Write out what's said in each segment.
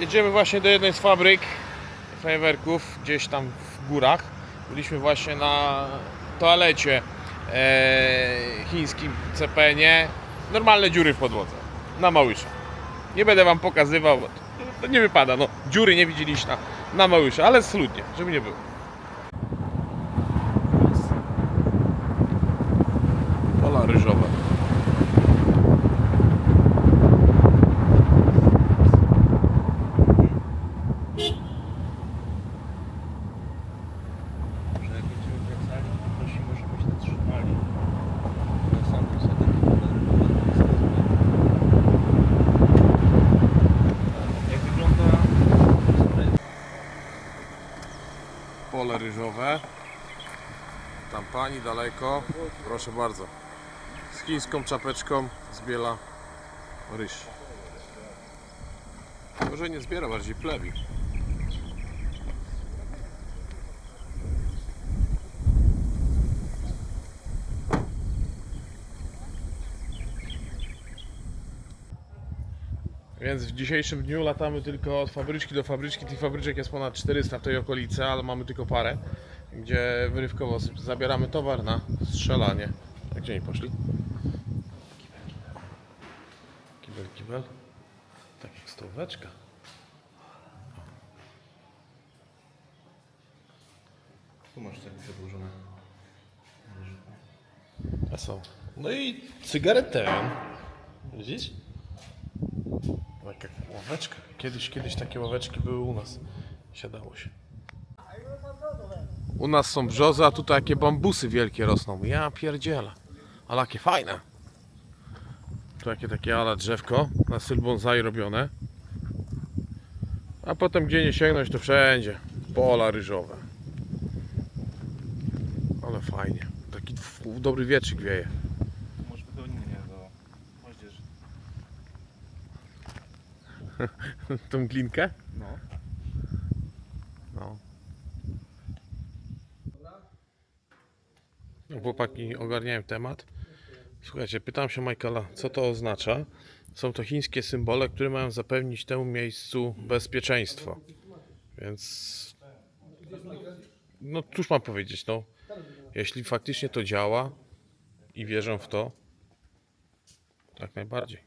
Jedziemy właśnie do jednej z fabryk fajerwerków gdzieś tam w górach. Byliśmy właśnie na toalecie e, chińskim CPN-ie. Normalne dziury w podłodze. Na Małysza. Nie będę wam pokazywał, bo to, nie wypada. No, dziury nie widzieliście na, na Małysza, ale schludnie, żeby nie było. Pola ryżowe. że jak będziemy wracali, to prosimy, żeby się zatrzymali. Na samym sobie Jak wygląda Ryżowe. Tam pani daleko. Proszę bardzo. Z chińską czapeczką zbiela ryż. Może nie zbiera, bardziej plewi. Więc w dzisiejszym dniu latamy tylko od fabryczki do fabryczki. Tych fabryczek jest ponad 400 w tej okolicy, ale mamy tylko parę, gdzie wyrywkowo zabieramy towar na strzelanie. A gdzie oni poszli? Kibel, kibel. Tak jak stóweczka. Tu masz tak przedłużone. A są. No i cygaretę. Widzisz? Taka ławeczka. Kiedyś, kiedyś takie ławeczki były u nas. Siadało się. U nas są brzozy, a tutaj jakie bambusy wielkie rosną. Ja pierdzielę. Ale jakie fajne. Tu jakie takie ala drzewko na styl bonsai robione. A potem gdzie nie sięgnąć to wszędzie. Pola ryżowe. Ale fajnie. Taki dobry wietrzyk wieje. Może wypełnienie do moździerzy. Tą glinkę? No. No. No, Chłopaki ogarniają temat. Słuchajcie, pytam się Michaela, co to oznacza. Są to chińskie symbole, które mają zapewnić temu miejscu bezpieczeństwo. Więc. No, cóż mam powiedzieć, no. Jeśli faktycznie to działa i wierzę w to, jak najbardziej.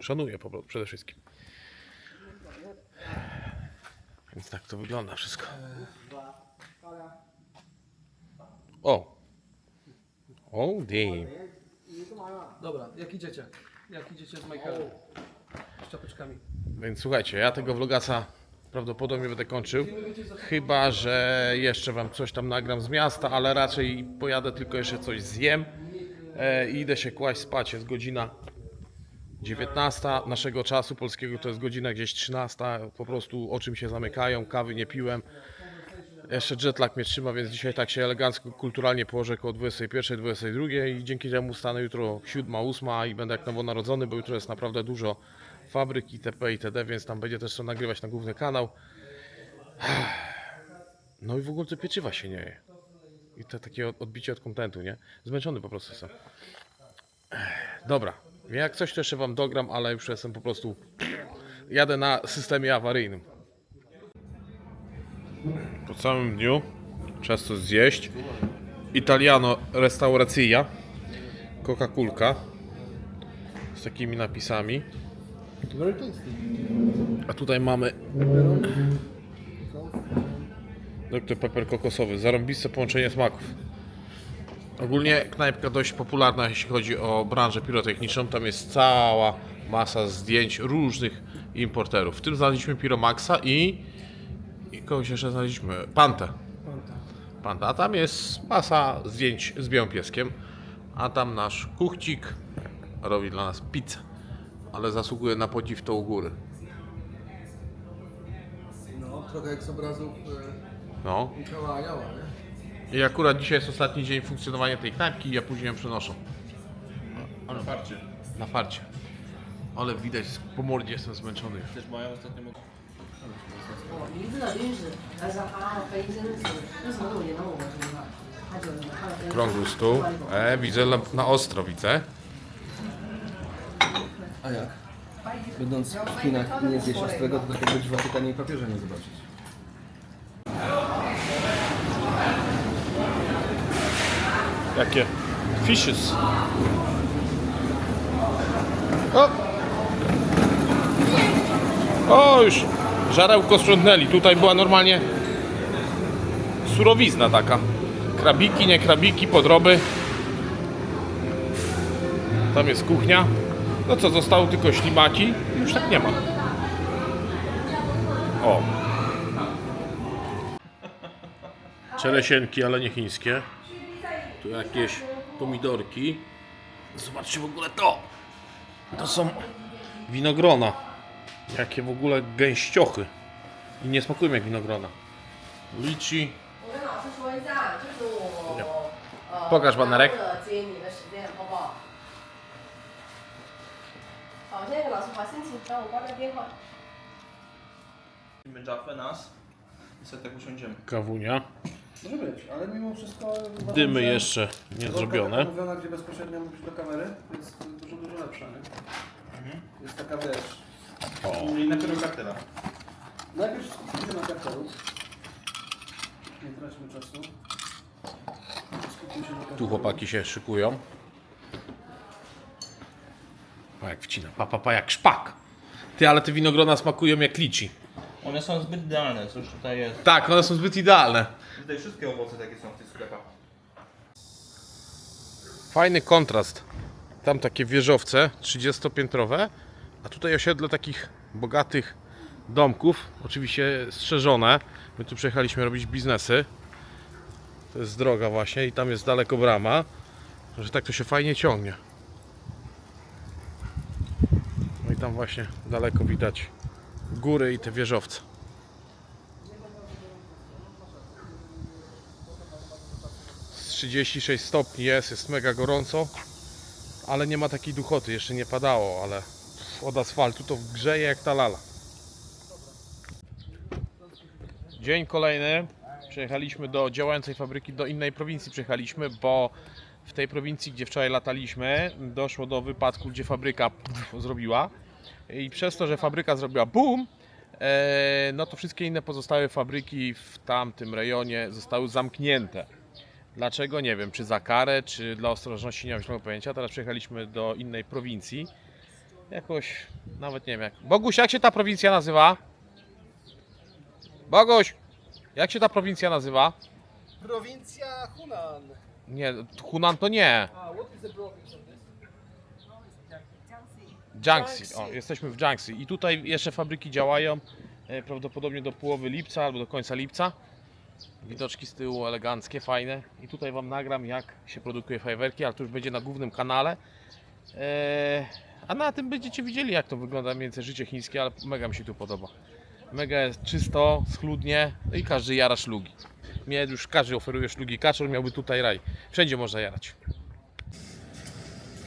Szanuję po prostu przede wszystkim. Więc tak to wygląda wszystko. O! O, damn. Dobra, jak idziecie? Jak idziecie z Michaelem? Z czapeczkami. Więc słuchajcie, ja tego vlogasa prawdopodobnie będę kończył. Chyba, że jeszcze wam coś tam nagram z miasta, ale raczej pojadę tylko jeszcze coś zjem e, i idę się kłaść spać. Jest godzina 19 naszego czasu polskiego, to jest godzina gdzieś 13. Po prostu oczy się zamykają, kawy nie piłem. Jeszcze jetlag mnie trzyma, więc dzisiaj tak się elegancko, kulturalnie położę koło 21, 22 i dzięki temu stanę jutro 7, 8 i będę jak nowonarodzony, bo jutro jest naprawdę dużo fabryk itp. itd., więc tam będzie też co nagrywać na główny kanał. No i w ogóle to pieczywa się nie je. I to takie od- odbicie od kontentu, nie? Zmęczony po prostu jestem. Dobra, jak coś to jeszcze wam dogram, ale już jestem po prostu... Jadę na systemie awaryjnym. Po całym dniu czas to zjeść. Italiano restauracja. Coca-Culka. Z takimi napisami. A tutaj mamy Dr Pepper kokosowy. Zarąbiste połączenie smaków. Ogólnie knajpka dość popularna, jeśli chodzi o branżę pirotechniczną. Tam jest cała masa zdjęć różnych importerów. W tym znaleźliśmy Piromaxa i, i kogoś jeszcze znaleźliśmy. Pantę. Panta. A tam jest masa zdjęć z białym pieskiem. A tam nasz kuchcik robi dla nas pizzę. Ale zasługuje na podziw to u góry. No, trochę jak z obrazów No. e, Mikołaja Anioła, nie? I akurat dzisiaj jest ostatni dzień funkcjonowania tej knajpki i ja później ją przenoszę. Ale farcie. Na farcie. Ale widać, po mordzie jestem zmęczony już. Też mają ostatnio mogą. 名字的临时，但是他北京是为什么我也能我知道，他就他的 Krągły stół. E, widzę na, na ostro widzę. A jak? Będąc w Chinach nie zjeść ostrego, to tak być w Watykanie i papieża nie zobaczyć. Jakie? Fishes. O! O, już żarełko sprzątnęli. Tutaj była normalnie surowizna taka. Krabiki, nie krabiki, podroby. Tam jest kuchnia. No co, zostało tylko ślimaki. Już tak nie ma. O. Czeresienki, ale nie chińskie. Tu jakieś pomidorki. Zobaczcie w ogóle to. To są winogrona. Jakie w ogóle gęściochy. I nie smakują jak winogrona. Lici. Pokaż banerek. Jaffe nas i tak usiądziemy. Kawunia. Może być, ale mimo wszystko uważam, Dymy że jeszcze nie zrobione. Mówiona, gdzie bezpośrednio mówisz do kamery, jest dużo, dużo lepsza, nie? Jest taka, wiesz... O. Czyli na kartela? Najpierw skupmy się na kartelu. Nie traćmy czasu. Skupmy się na kartelu. Tu chłopaki się szykują. Pa jak wcina. Pa, pa, pa jak szpak. Ty, ale te winogrona smakują jak liczy. One są zbyt idealne, co już tutaj jest. Tak, one są zbyt idealne. Tutaj wszystkie owoce takie są w tych sklepach. Fajny kontrast. Tam takie wieżowce 30-piętrowe, a tutaj osiedle takich bogatych domków, oczywiście strzeżone. My tu przyjechaliśmy robić biznesy. To jest droga właśnie i tam jest daleko brama, że tak to się fajnie ciągnie. No i tam właśnie daleko widać góry i te wieżowce. Z 36 stopni jest, jest mega gorąco, ale nie ma takiej duchoty, jeszcze nie padało, ale od asfaltu to grzeje jak ta lala. Dzień kolejny. Przyjechaliśmy do działającej fabryki, do innej prowincji przyjechaliśmy, bo w tej prowincji, gdzie wczoraj lataliśmy, doszło do wypadku, gdzie fabryka pff, zrobiła. I przez to, że fabryka zrobiła boom, e, no to wszystkie inne pozostałe fabryki w tamtym rejonie zostały zamknięte. Dlaczego? Nie wiem, czy za karę, czy dla ostrożności, nie mam zielonego pojęcia. Teraz przyjechaliśmy do innej prowincji. Jakoś, nawet nie wiem jak. Boguś, jak się ta prowincja nazywa? Boguś, jak się ta prowincja nazywa? Prowincja Hunan. Nie, Hunan to nie. A, what is the province of Jiangxi. O, jesteśmy w Jiangxi. I tutaj jeszcze fabryki działają e, prawdopodobnie do połowy lipca albo do końca lipca. Widoczki z tyłu eleganckie, fajne. I tutaj Wam nagram jak się produkuje fajerwerki, ale to już będzie na głównym kanale. E, a na tym będziecie widzieli jak to wygląda mniej więcej życie chińskie, ale mega mi się tu podoba. Mega jest czysto, schludnie i każdy jara szlugi. Mnie już każdy oferuje szlugi kaczor, miałby tutaj raj. Wszędzie można jarać.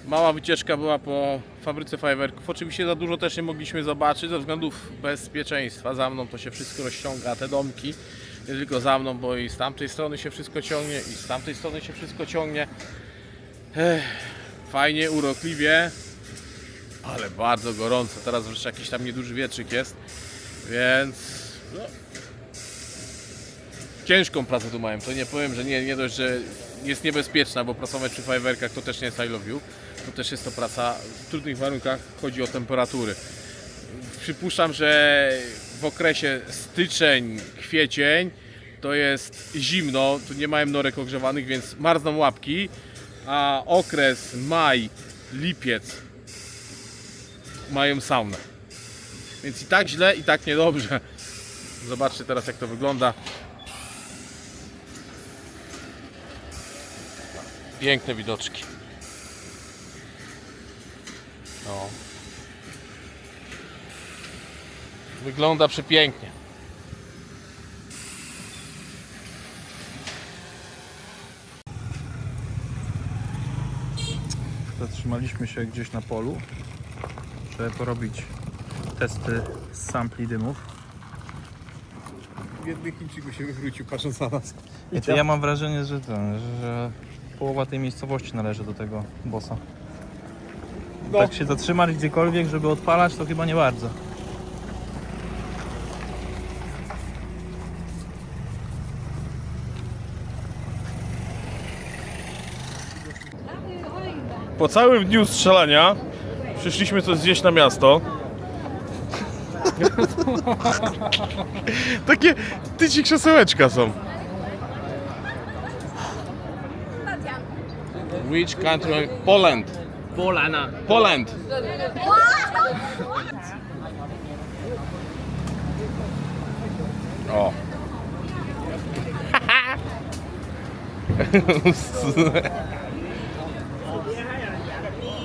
Mała wycieczka była po fabryce fajerwerków. Oczywiście za dużo też nie mogliśmy zobaczyć ze względów bezpieczeństwa. Za mną to się wszystko rozciąga, te domki. Nie tylko za mną, bo i z tamtej strony się wszystko ciągnie, i z tamtej strony się wszystko ciągnie. Ech, fajnie, urokliwie, ale bardzo gorąco. Teraz wreszcie jakiś tam nieduży wietrzyk jest, więc no, ciężką pracę tu mają. To nie powiem, że nie, nie dość, że jest niebezpieczna, bo pracować przy fajerwerkach to też nie jest I love you. To też jest to praca w trudnych warunkach, chodzi o temperatury. Przypuszczam, że w okresie styczeń, kwiecień to jest zimno, tu nie mają norek ogrzewanych, więc marzną łapki, a okres maj, lipiec mają saunę. Więc i tak źle, i tak niedobrze. Zobaczcie teraz jak to wygląda. Piękne widoczki. No. Wygląda przepięknie. Zatrzymaliśmy się gdzieś na polu, żeby porobić testy z sampli dymów. Biedny Chińczyk by się wywrócił patrząc na nas. I ja mam wrażenie, że, ten, że połowa tej miejscowości należy do tego bossa. No. Tak się zatrzymać gdziekolwiek, żeby odpalać, to chyba nie bardzo. Po całym dniu strzelania przyszliśmy coś zjeść na miasto. Takie tyci krzesełeczka są. Which country? Poland. Polana. Poland. O.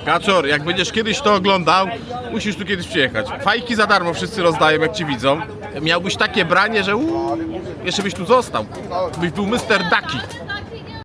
Kaczor, jak będziesz kiedyś to oglądał, musisz tu kiedyś przyjechać. Fajki za darmo wszyscy rozdają, jak ci widzą. Miałbyś takie branie, że uuu, jeszcze byś tu został. Byś był Mr. Ducky.